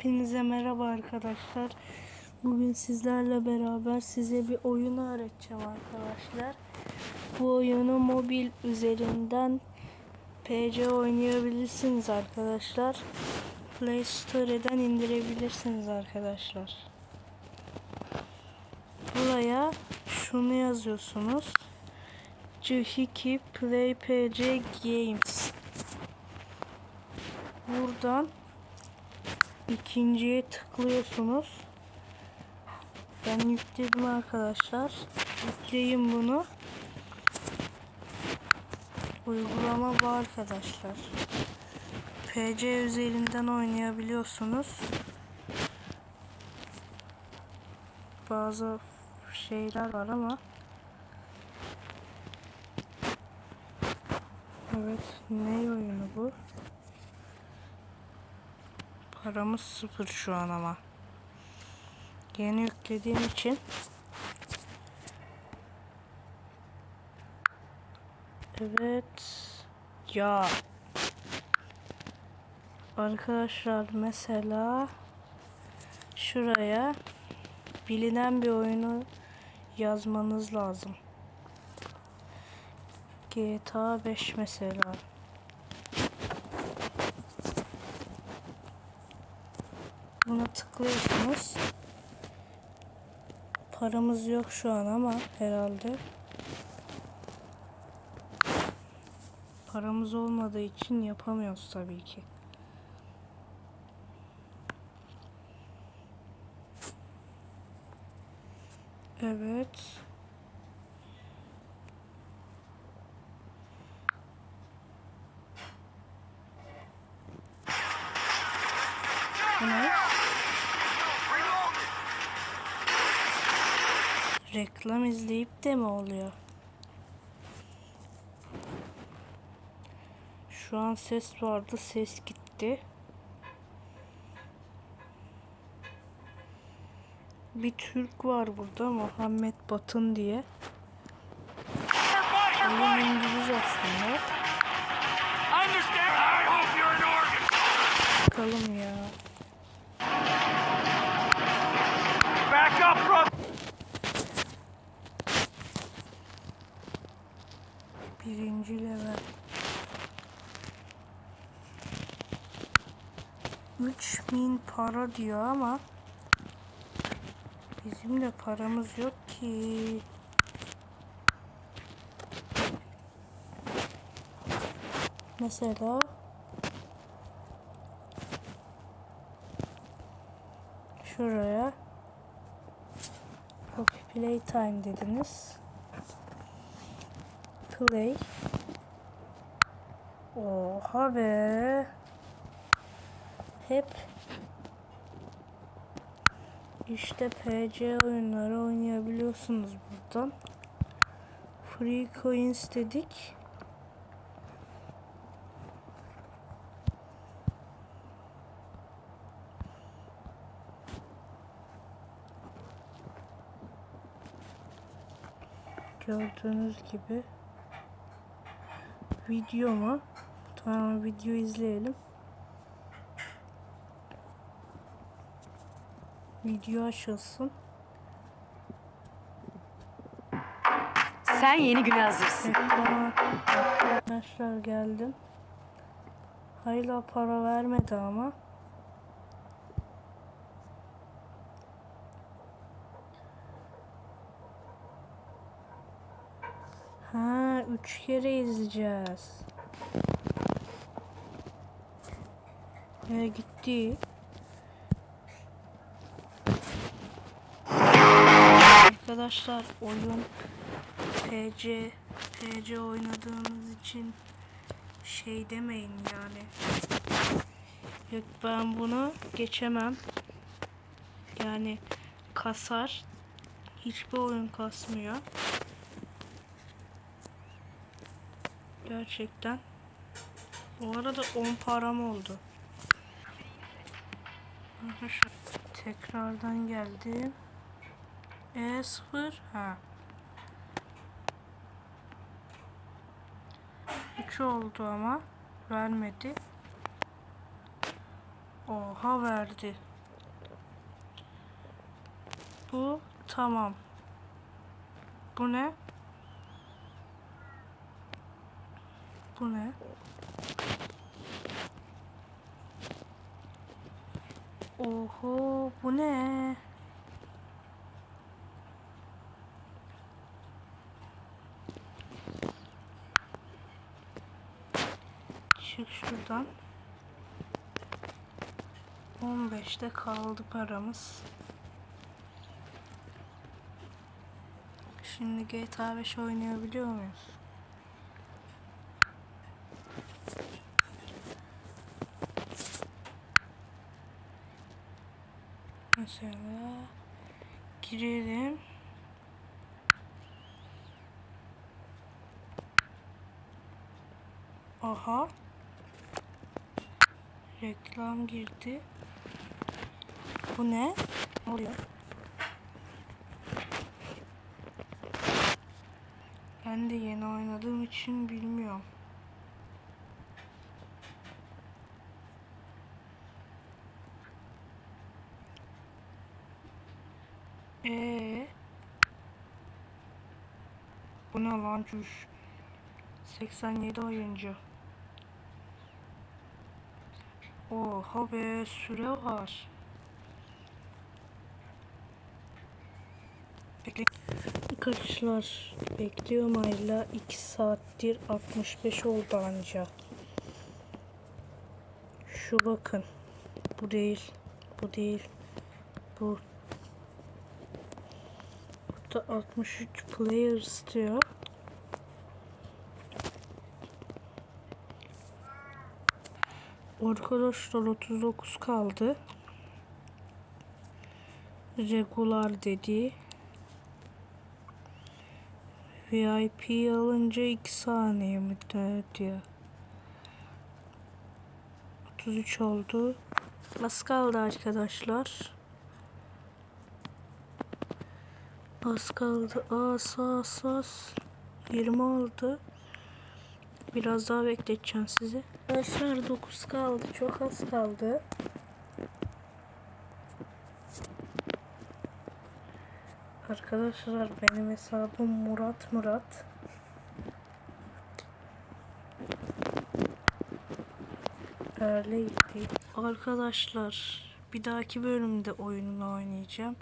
Hepinize merhaba arkadaşlar. Bugün sizlerle beraber size bir oyun öğreteceğim arkadaşlar. Bu oyunu mobil üzerinden PC oynayabilirsiniz arkadaşlar. Play Store'dan indirebilirsiniz arkadaşlar. Buraya şunu yazıyorsunuz. Cihiki Play PC Games. Buradan ikinciye tıklıyorsunuz. Ben yükledim arkadaşlar. Yükleyin bunu. Uygulama bu arkadaşlar. PC üzerinden oynayabiliyorsunuz. Bazı şeyler var ama Evet, ne oyunu bu? Paramız sıfır şu an ama. Yeni yüklediğim için. Evet. Ya. Arkadaşlar mesela şuraya bilinen bir oyunu yazmanız lazım. GTA 5 mesela. Buna tıklıyorsunuz. Paramız yok şu an ama herhalde. Paramız olmadığı için yapamıyoruz tabii ki. Evet. Bu Reklam izleyip de mi oluyor? Şu an ses vardı, ses gitti. Bir Türk var burada, Muhammed Batın diye. Oyun İngiliz aslında. Bakalım ya. 20. level. 3000 para diyor ama bizim de paramız yok ki. Mesela şuraya Copy Play Time dediniz. Play Oha be. Hep işte PC oyunları oynayabiliyorsunuz buradan. Free coins dedik. Gördüğünüz gibi video mu? Tamam video izleyelim. Video açılsın. Sen yeni güne hazırsın. Arkadaşlar geldim. Hala para vermedi ama. Ha, üç kere izleyeceğiz. Ee, gitti. Arkadaşlar oyun PC PC oynadığımız için şey demeyin yani. Yok ben bunu geçemem. Yani kasar. Hiçbir oyun kasmıyor. Gerçekten. Bu arada 10 param oldu. Tekrardan geldim. E0 ha. 2 oldu ama vermedi. Oha verdi. Bu tamam. Bu ne? Bu ne? Oho bu ne? Çık şuradan. 15'te kaldı paramız. Şimdi GTA 5 oynayabiliyor muyuz? Mesela girelim. Aha. Reklam girdi. Bu ne? Oluyor? Ben de yeni oynadığım için bilmiyorum. Ee. Bu ne lan cüş? 87 oyuncu. Oha be süre var. Bekle. Arkadaşlar bekliyorum hala 2 saattir 65 oldu anca. Şu bakın. Bu değil. Bu değil. Bu. Burada 63 players diyor. Arkadaşlar 39 kaldı. Regular dedi. VIP alınca 2 saniye de- diyor. 33 oldu. Az kaldı arkadaşlar. Az kaldı. Az az az. 20 oldu. Biraz daha bekleteceğim sizi. Arkadaşlar 9 kaldı. Çok az kaldı. Arkadaşlar benim hesabım Murat Murat. Öyleydi. Arkadaşlar bir dahaki bölümde oyununu oynayacağım.